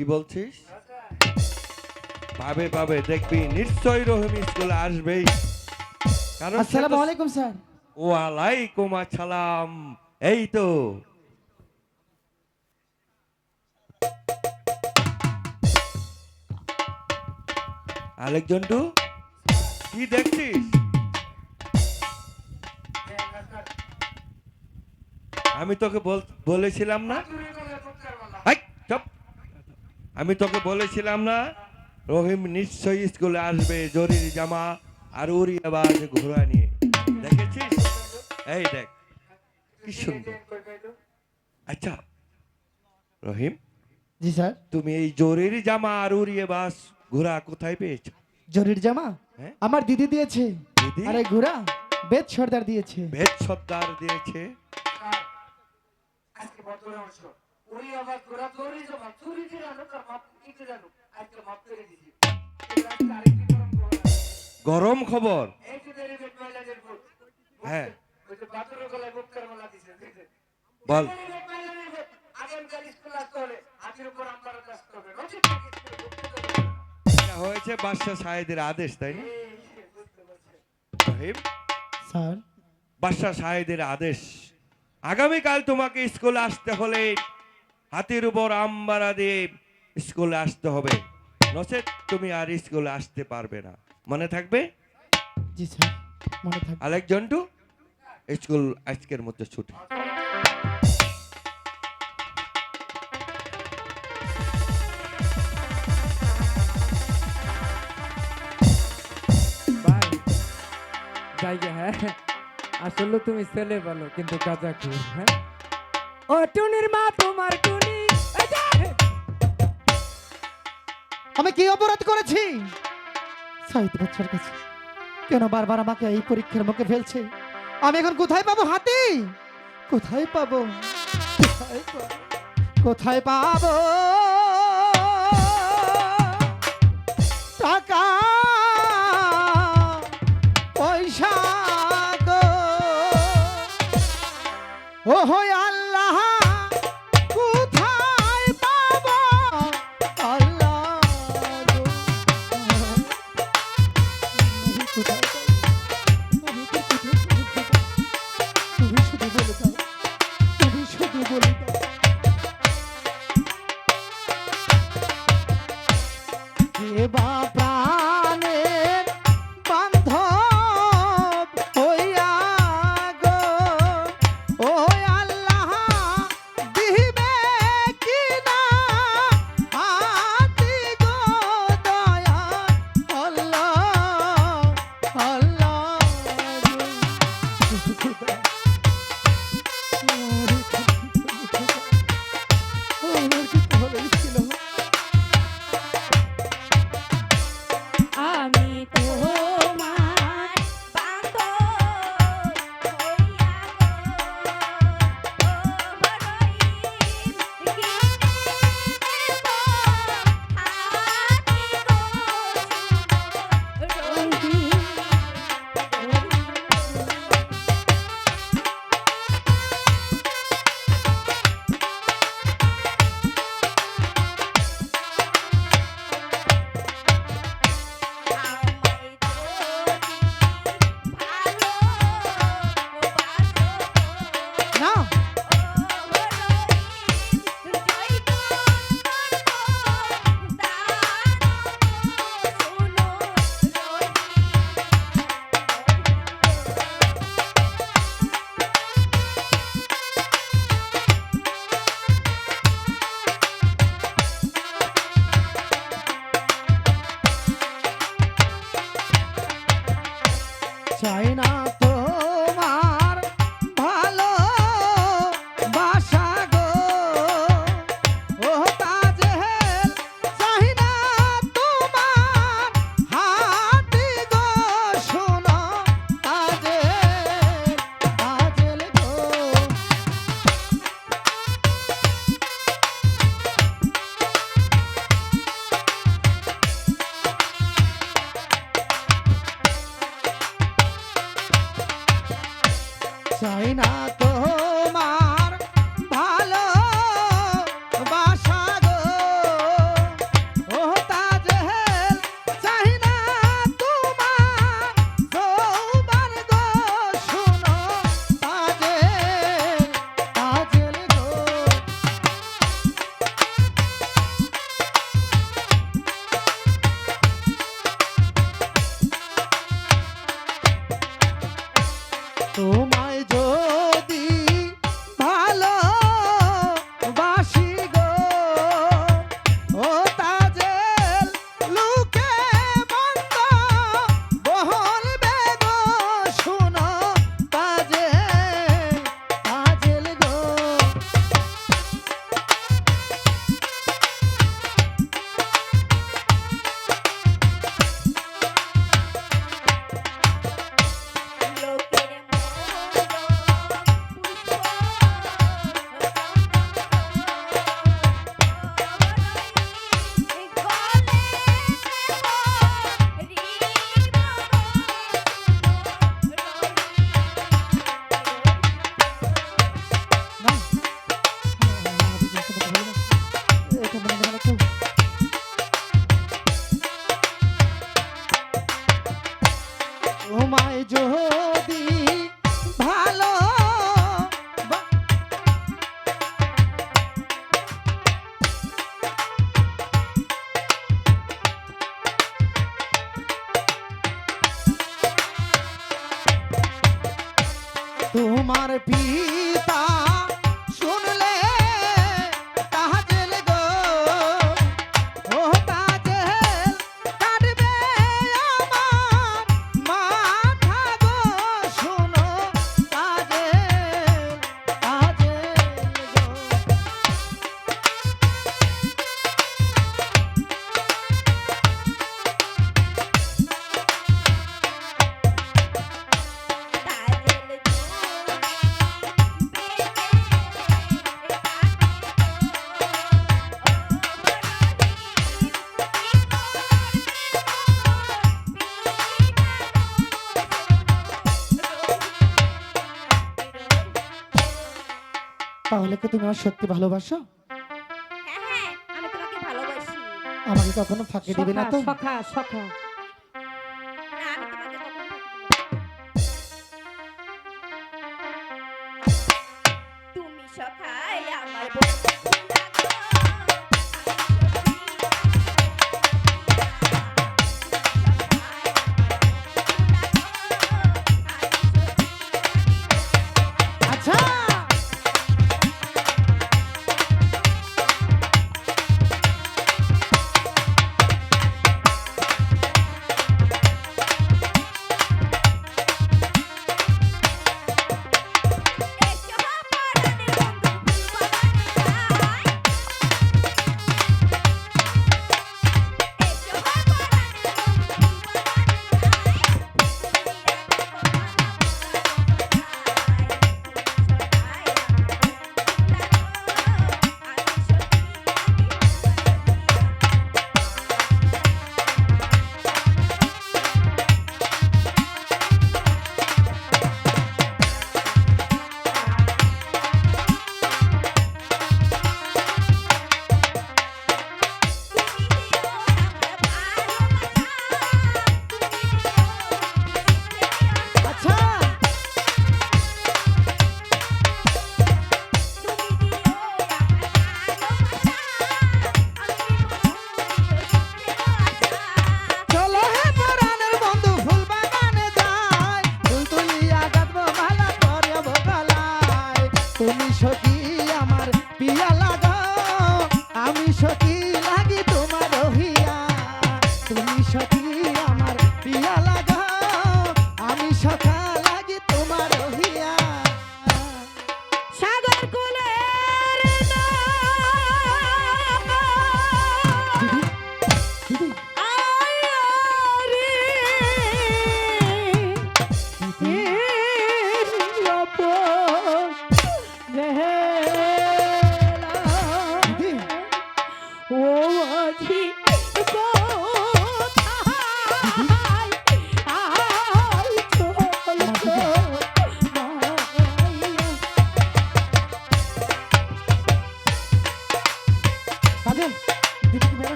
কি বলছিস? পাবে পাবে দেখবি। নিশ্চয়ই রহিম স্কুলে আসবেই কারণ আসসালামু আলাইকুম স্যার। ওয়ালাইকুম আসসালাম। এই তো। আলেক জন্টু কি দেখছিস? আমি তোকে বলেছিলাম না। আমি তোকে বলেছিলাম না রহিম নিশ্চয়ই স্কুলে আসবে জরির জামা আর উড়ি আবার ঘোড়া নিয়ে। দেখেছিস? এই দেখ কি সুন্দর। আচ্ছা রহিম জি স্যার। তুমি এই জরির জামা আর উড়িয়ে বাস ঘোড়া কোথায় পেয়েছ? জরির জামা? হ্যাঁ? আমার দিদি দিয়েছে। দিদি? আরে ঘোড়া বেদ সর্দার দিয়েছে। ভেদ সর্দার দিয়েছে। আজকে বর্তমানে অংশ উনি আবার ঘোরা চুরি জমা চুরি দিয়ে আনো তার মাপ দিতে জানো আজকে মাপ করে দিছি। গরম খবর। এই যে ভোট হ্যাঁ। ওই যে গলায় দিছে? বল। আগামীকাল স্কুল আসতে হলে হাতির উপর আমার আসতে হবে হয়েছে বাদশাহ সাহেদের আদেশ তাই না? স্যার। বাদশাহ সাহেদের আদেশ। আগামীকাল তোমাকে স্কুলে আসতে হলে হাতির উপর আমবারা দিয়ে স্কুলে আসতে হবে। নচেত তুমি আর স্কুলে আসতে পারবে না। মনে থাকবে? জি স্যার মনে থাকবে। আলেক জন্টু স্কুল আজকের মধ্যে ছুটি। জায়গা হ্যাঁ? আসলে তুমি ছেলে ভালো কিন্তু গাজা কি হ্যাঁ? ও মা তোমার টুনি। আমি কি অপরাধ করেছি? সাহিত্য কাছে। কেন বারবার আমাকে এই পরীক্ষার মুখে ফেলছে? আমি এখন কোথায় পাবো হাতি? কোথায় পাবো? কোথায় পাবো? টাকা, পয়সা ও হয় তুমি আমার সত্যি ভালোবাসো? আমাকে কখনো ফাঁকি দিবে না তো? সখা সখা।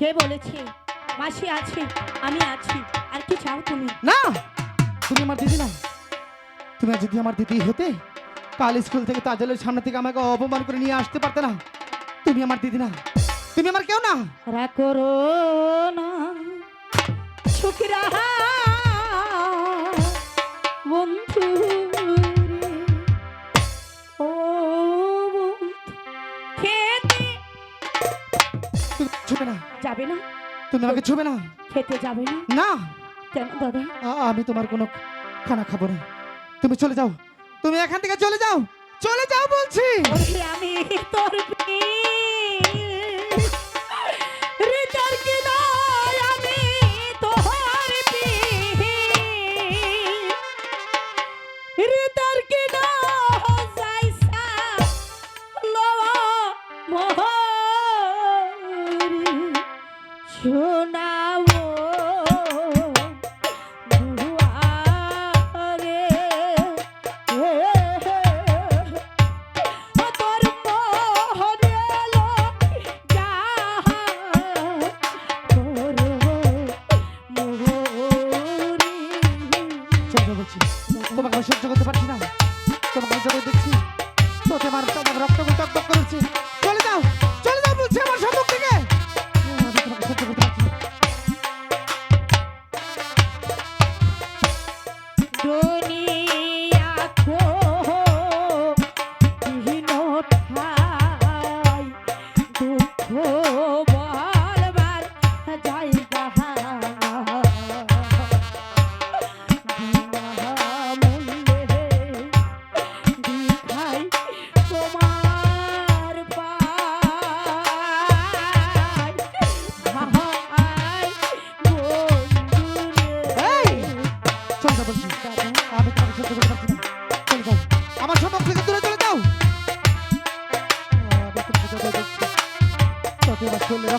কে বলেছে? মাসি আছে আমি আছি। আর কি চাও তুমি? না তুমি আমার দিদি না। তুমি যদি আমার দিদি হতে কাল স্কুল থেকে তাজালের সামনে থেকে আমাকে অপমান করে নিয়ে আসতে পারতে না তুমি আমার দিদি না। তুমি আমার কেউ না? রাখো না। সুখী রাহা যাবে না? তুমি আমাকে ছুবে না? খেতে যাবে না? না। কেন দাদা? আমি তোমার কোনো খানা খাব না। তুমি চলে যাও। তুমি এখান থেকে চলে যাও। চলে যাও বলছি আমি সহ্য করতে পারছি না। তোমাকে যখন দেখছি। তোমার তোমার রক্ত করে টক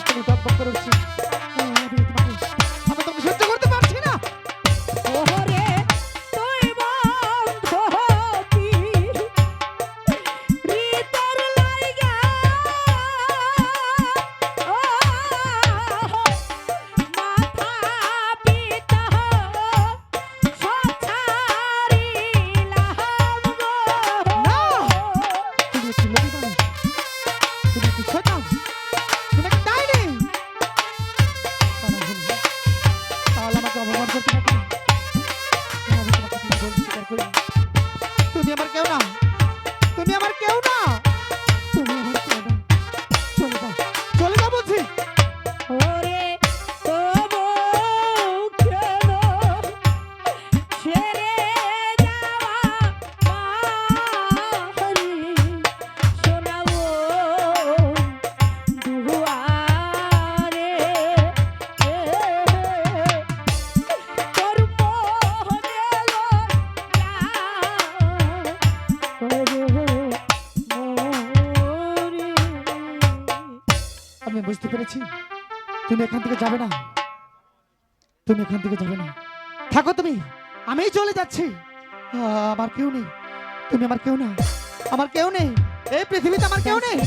রাষ্ট্রকে উত্থাপন করুন আমি বুঝতে পেরেছি। তুমি এখান থেকে যাবে না। তুমি এখান থেকে যাবে না। থাকো তুমি। আমি চলে যাচ্ছি। আমার কেউ নেই। তুমি আমার কেউ না। আমার কেউ নেই। এই পৃথিবীতে আমার কেউ নেই।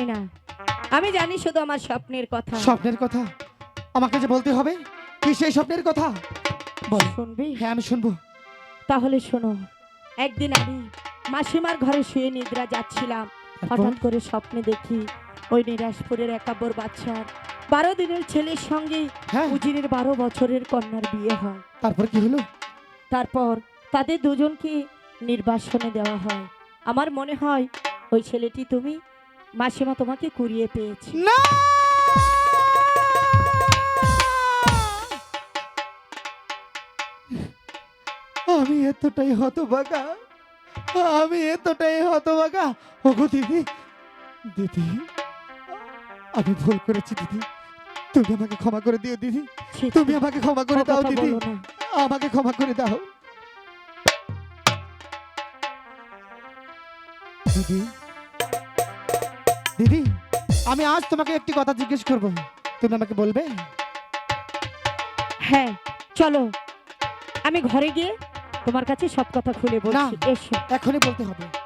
জানি না। আমি জানি শুধু আমার স্বপ্নের কথা। স্বপ্নের কথা? আমাকে যে বলতে হবে? কি সেই স্বপ্নের কথা? বল। শুনবি? হ্যাঁ আমি শুনব। তাহলে শোনো একদিন আমি মাসিমার ঘরে শুয়ে নিদ্রা যাচ্ছিলাম। হঠাৎ করে স্বপ্নে দেখি ওই নিরাশপুরের একাব্বর বাচ্চার বারো দিনের ছেলের সঙ্গে হ্যাঁ। উজিরের বারো বছরের কন্যার বিয়ে হয়। তারপর কি হলো? তারপর তাদের দুজনকে নির্বাসনে দেওয়া হয়। আমার মনে হয় ওই ছেলেটি তুমি? মাসিমা তোমাকে কুড়িয়ে পেয়েছি। না! আমি এতটাই হতবাগা আমি এতটাই হতবাগা ওগো দিদি দিদি আমি ভুল করেছি দিদি। তুমি আমাকে ক্ষমা করে দিও দিদি। তুমি আমাকে ক্ষমা করে দাও দিদি। আমাকে ক্ষমা করে দাও। দিদি দিদি আমি আজ তোমাকে একটি কথা জিজ্ঞেস করব। তুমি আমাকে বলবে? হ্যাঁ চলো। আমি ঘরে গিয়ে তোমার কাছে সব কথা খুলে বলছি। না। এসো। এখনই বলতে হবে।